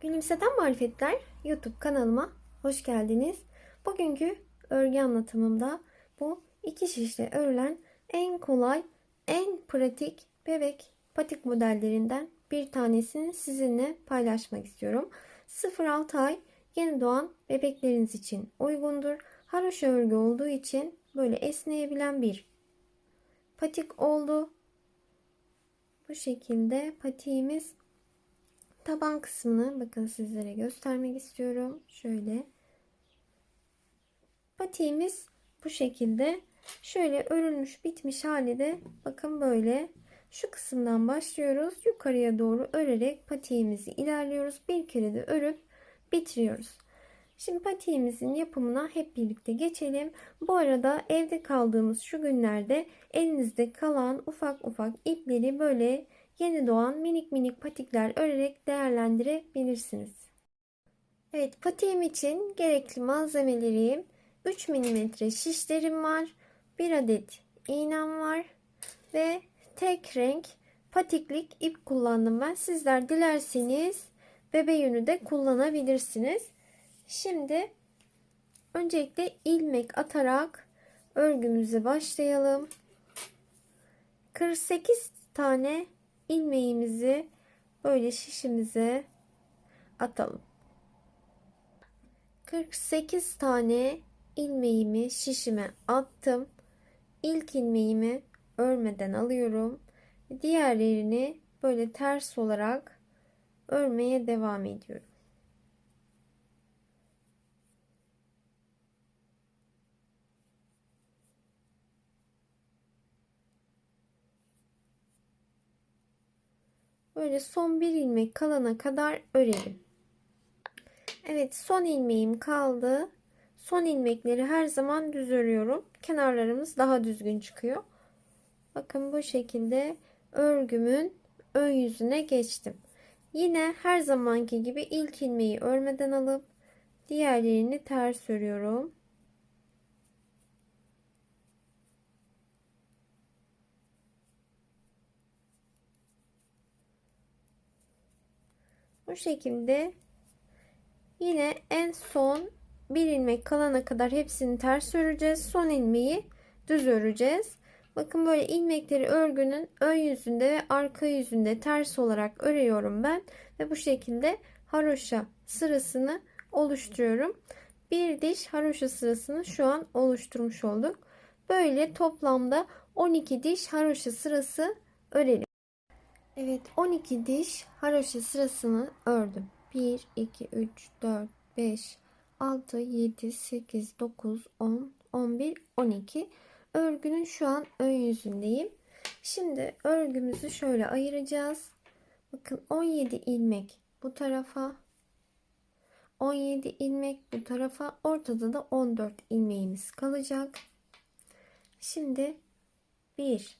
Gülümseten Marifetler YouTube kanalıma hoş geldiniz. Bugünkü örgü anlatımımda bu iki şişle örülen en kolay, en pratik bebek patik modellerinden bir tanesini sizinle paylaşmak istiyorum. 0-6 ay yeni doğan bebekleriniz için uygundur. Haroşa örgü olduğu için böyle esneyebilen bir patik oldu. Bu şekilde patiğimiz taban kısmını bakın sizlere göstermek istiyorum. Şöyle. Patiğimiz bu şekilde. Şöyle örülmüş bitmiş hali de bakın böyle. Şu kısımdan başlıyoruz. Yukarıya doğru örerek patiğimizi ilerliyoruz. Bir kere de örüp bitiriyoruz. Şimdi patiğimizin yapımına hep birlikte geçelim. Bu arada evde kaldığımız şu günlerde elinizde kalan ufak ufak ipleri böyle yeni doğan minik minik patikler örerek değerlendirebilirsiniz. Evet patiğim için gerekli malzemelerim 3 mm şişlerim var. 1 adet iğnem var ve tek renk patiklik ip kullandım ben. Sizler dilerseniz bebe yünü de kullanabilirsiniz. Şimdi öncelikle ilmek atarak örgümüze başlayalım. 48 tane ilmeğimizi böyle şişimize atalım. 48 tane ilmeğimi şişime attım. İlk ilmeğimi örmeden alıyorum. Diğerlerini böyle ters olarak örmeye devam ediyorum. Böyle son bir ilmek kalana kadar örelim. Evet son ilmeğim kaldı. Son ilmekleri her zaman düz örüyorum. Kenarlarımız daha düzgün çıkıyor. Bakın bu şekilde örgümün ön yüzüne geçtim. Yine her zamanki gibi ilk ilmeği örmeden alıp diğerlerini ters örüyorum. Bu şekilde yine en son bir ilmek kalana kadar hepsini ters öreceğiz. Son ilmeği düz öreceğiz. Bakın böyle ilmekleri örgünün ön yüzünde ve arka yüzünde ters olarak örüyorum ben. Ve bu şekilde haroşa sırasını oluşturuyorum. Bir diş haroşa sırasını şu an oluşturmuş olduk. Böyle toplamda 12 diş haroşa sırası örelim. Evet 12 diş haroşa sırasını ördüm. 1, 2, 3, 4, 5, 6, 7, 8, 9, 10, 11, 12. Örgünün şu an ön yüzündeyim. Şimdi örgümüzü şöyle ayıracağız. Bakın 17 ilmek bu tarafa. 17 ilmek bu tarafa. Ortada da 14 ilmeğimiz kalacak. Şimdi 1,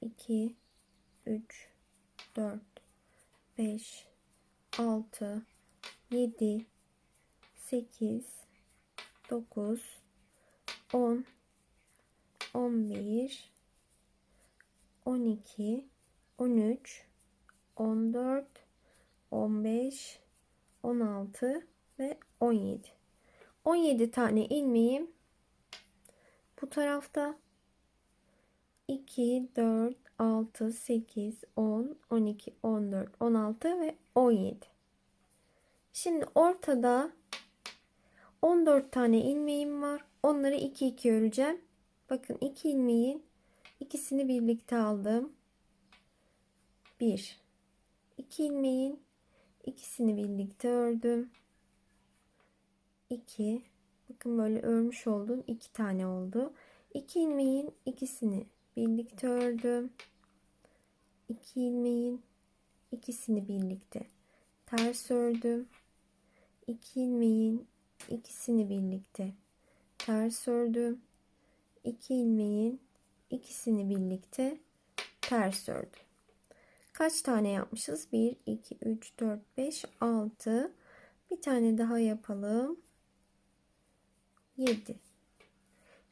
2, 3, 4, 5, 6, 7, 8, 9, 10, 11, 12, 13, 14, 15, 16 ve 17. 17 tane ilmeğim bu tarafta 2, 4, 6, 8, 10, 12, 14, 16 ve 17. Şimdi ortada 14 tane ilmeğim var. Onları 2 2 öreceğim. Bakın 2 ilmeğin ikisini birlikte aldım. 1 2 ilmeğin ikisini birlikte ördüm. 2 Bakın böyle örmüş oldum. 2 tane oldu. 2 ilmeğin ikisini birlikte ördüm. 2 ilmeğin ikisini birlikte ters ördüm. 2 ilmeğin ikisini birlikte ters ördüm. 2 ilmeğin ikisini birlikte ters ördüm. Kaç tane yapmışız? 1 2 3 4 5 6 bir tane daha yapalım. 7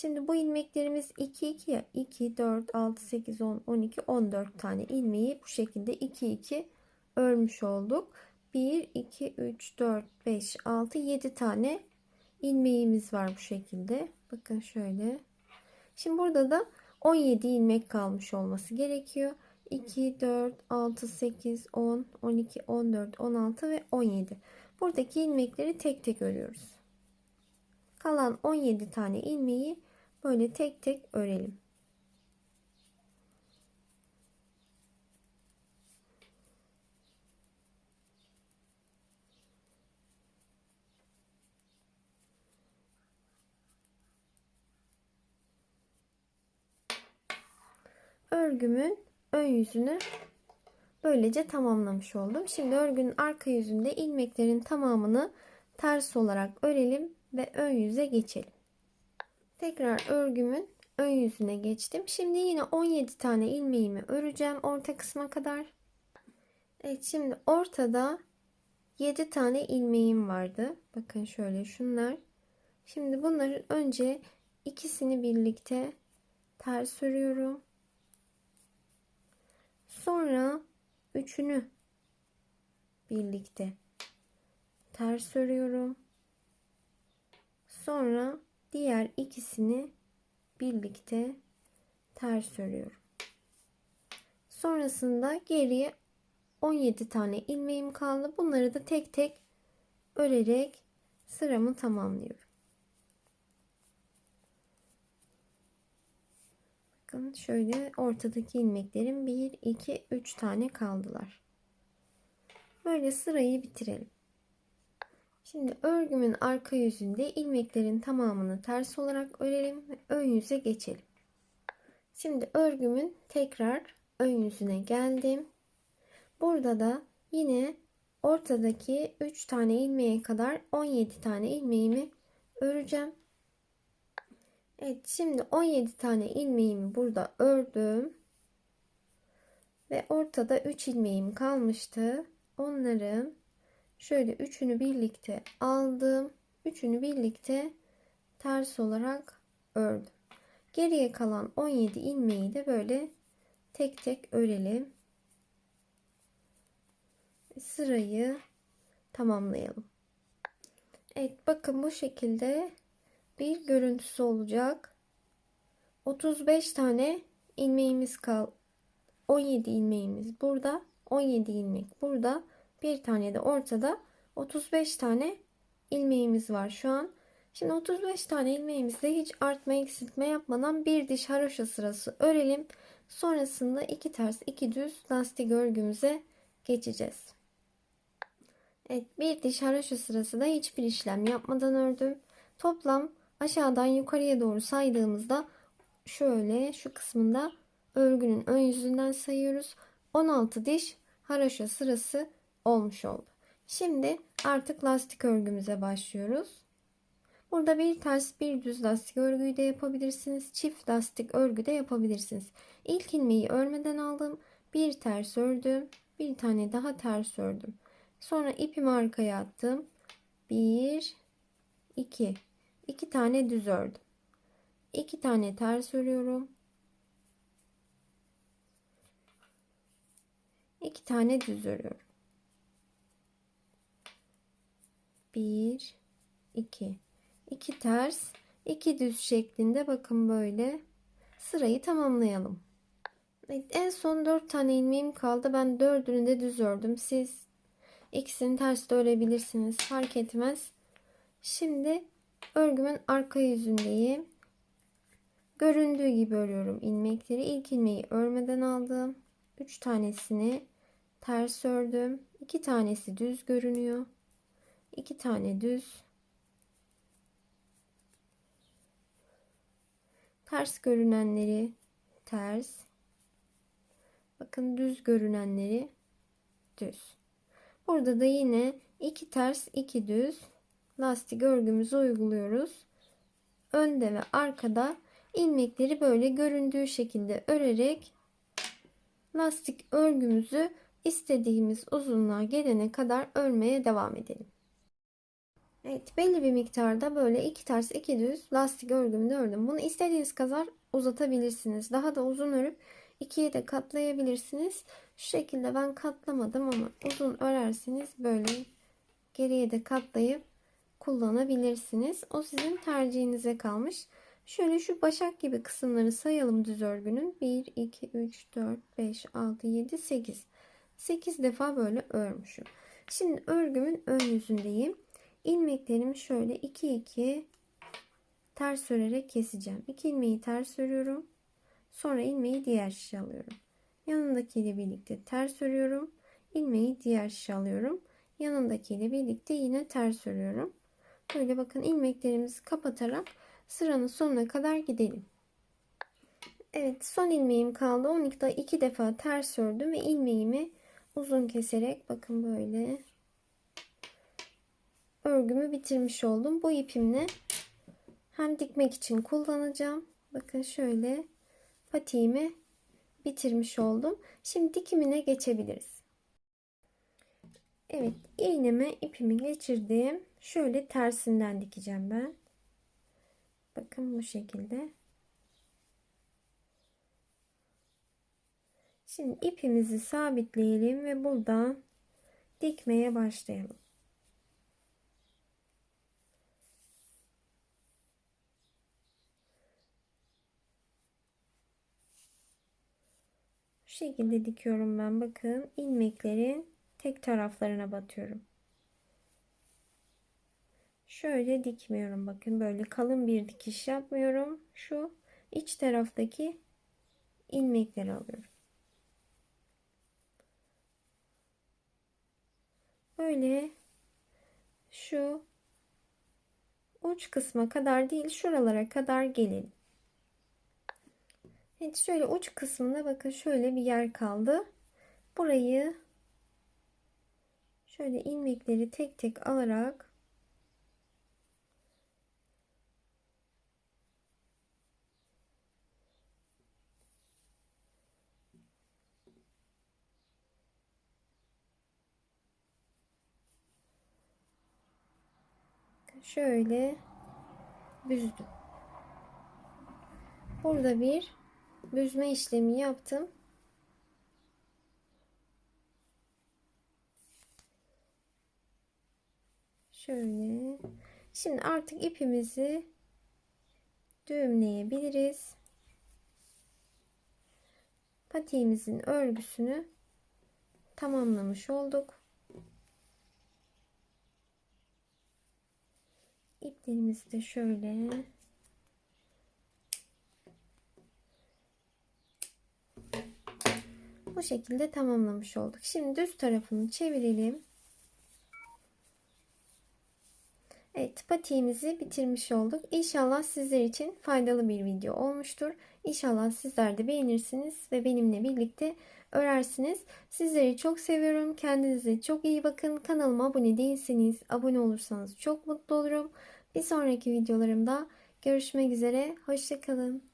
Şimdi bu ilmeklerimiz 2 2 ya 2 4 6 8 10 12 14 tane ilmeği bu şekilde 2 2 örmüş olduk. 1 2 3 4 5 6 7 tane ilmeğimiz var bu şekilde. Bakın şöyle. Şimdi burada da 17 ilmek kalmış olması gerekiyor. 2 4 6 8 10 12 14 16 ve 17. Buradaki ilmekleri tek tek örüyoruz. Kalan 17 tane ilmeği böyle tek tek örelim. Örgümün ön yüzünü böylece tamamlamış oldum. Şimdi örgünün arka yüzünde ilmeklerin tamamını ters olarak örelim ve ön yüze geçelim. Tekrar örgümün ön yüzüne geçtim. Şimdi yine 17 tane ilmeğimi öreceğim orta kısma kadar. Evet şimdi ortada 7 tane ilmeğim vardı. Bakın şöyle şunlar. Şimdi bunların önce ikisini birlikte ters örüyorum. Sonra üçünü birlikte ters örüyorum. Sonra diğer ikisini birlikte ters örüyorum. Sonrasında geriye 17 tane ilmeğim kaldı. Bunları da tek tek örerek sıramı tamamlıyorum. Bakın şöyle ortadaki ilmeklerin 1, 2, 3 tane kaldılar. Böyle sırayı bitirelim. Şimdi örgümün arka yüzünde ilmeklerin tamamını ters olarak örelim ve ön yüze geçelim. Şimdi örgümün tekrar ön yüzüne geldim. Burada da yine ortadaki 3 tane ilmeğe kadar 17 tane ilmeğimi öreceğim. Evet şimdi 17 tane ilmeğimi burada ördüm. Ve ortada 3 ilmeğim kalmıştı. Onların şöyle üçünü birlikte aldım. Üçünü birlikte ters olarak ördüm. Geriye kalan 17 ilmeği de böyle tek tek örelim. Sırayı tamamlayalım. Evet bakın bu şekilde bir görüntüsü olacak. 35 tane ilmeğimiz kal. 17 ilmeğimiz burada. 17 ilmek burada. Bir tane de ortada. 35 tane ilmeğimiz var şu an. Şimdi 35 tane ilmeğimizde hiç artma eksiltme yapmadan bir diş haroşa sırası örelim. Sonrasında iki ters iki düz lastik örgümüze geçeceğiz. Evet bir diş haroşa sırası da hiçbir işlem yapmadan ördüm. Toplam aşağıdan yukarıya doğru saydığımızda şöyle şu kısmında örgünün ön yüzünden sayıyoruz. 16 diş haroşa sırası olmuş oldu. Şimdi artık lastik örgümüze başlıyoruz. Burada bir ters bir düz lastik örgüyü de yapabilirsiniz. Çift lastik örgü de yapabilirsiniz. İlk ilmeği örmeden aldım. Bir ters ördüm. Bir tane daha ters ördüm. Sonra ipimi arkaya attım. Bir, iki. İki tane düz ördüm. İki tane ters örüyorum. İki tane düz örüyorum. 1 2 2 ters 2 düz şeklinde bakın böyle sırayı tamamlayalım. En son 4 tane ilmeğim kaldı. Ben 4'ünü de düz ördüm. Siz ikisini ters de örebilirsiniz. Fark etmez. Şimdi örgümün arka yüzündeyim. Göründüğü gibi örüyorum ilmekleri. İlk ilmeği örmeden aldım. 3 tanesini ters ördüm. 2 tanesi düz görünüyor iki tane düz. Ters görünenleri ters. Bakın düz görünenleri düz. Burada da yine iki ters iki düz lastik örgümüzü uyguluyoruz. Önde ve arkada ilmekleri böyle göründüğü şekilde örerek lastik örgümüzü istediğimiz uzunluğa gelene kadar örmeye devam edelim. Evet belli bir miktarda böyle iki ters iki düz lastik örgümü de ördüm. Bunu istediğiniz kadar uzatabilirsiniz. Daha da uzun örüp ikiye de katlayabilirsiniz. Şu şekilde ben katlamadım ama uzun örerseniz böyle geriye de katlayıp kullanabilirsiniz. O sizin tercihinize kalmış. Şöyle şu başak gibi kısımları sayalım düz örgünün. 1, 2, 3, 4, 5, 6, 7, 8. 8 defa böyle örmüşüm. Şimdi örgümün ön yüzündeyim. İlmeklerimi şöyle 2 2 ters örerek keseceğim. 2 ilmeği ters örüyorum. Sonra ilmeği diğer şişe alıyorum. Yanındakiyle birlikte ters örüyorum. ilmeği diğer şişe alıyorum. Yanındakiyle birlikte yine ters örüyorum. Böyle bakın ilmeklerimizi kapatarak sıranın sonuna kadar gidelim. Evet son ilmeğim kaldı. 12'da 2 defa ters ördüm ve ilmeğimi uzun keserek bakın böyle örgümü bitirmiş oldum. Bu ipimle hem dikmek için kullanacağım. Bakın şöyle patiğimi bitirmiş oldum. Şimdi dikimine geçebiliriz. Evet iğneme ipimi geçirdim. Şöyle tersinden dikeceğim ben. Bakın bu şekilde. Şimdi ipimizi sabitleyelim ve buradan dikmeye başlayalım. Şekilde dikiyorum ben. Bakın ilmeklerin tek taraflarına batıyorum. Şöyle dikmiyorum. Bakın böyle kalın bir dikiş yapmıyorum. Şu iç taraftaki ilmekleri alıyorum. Böyle şu uç kısma kadar değil şuralara kadar gelelim. Evet şöyle uç kısmında bakın şöyle bir yer kaldı. Burayı şöyle ilmekleri tek tek alarak şöyle büzdüm. Burada bir büzme işlemi yaptım. Şöyle. Şimdi artık ipimizi düğümleyebiliriz. Patiğimizin örgüsünü tamamlamış olduk. İplerimizi de şöyle bu şekilde tamamlamış olduk. Şimdi düz tarafını çevirelim. Evet patiğimizi bitirmiş olduk. İnşallah sizler için faydalı bir video olmuştur. İnşallah sizler de beğenirsiniz ve benimle birlikte örersiniz. Sizleri çok seviyorum. Kendinize çok iyi bakın. Kanalıma abone değilseniz abone olursanız çok mutlu olurum. Bir sonraki videolarımda görüşmek üzere. Hoşçakalın.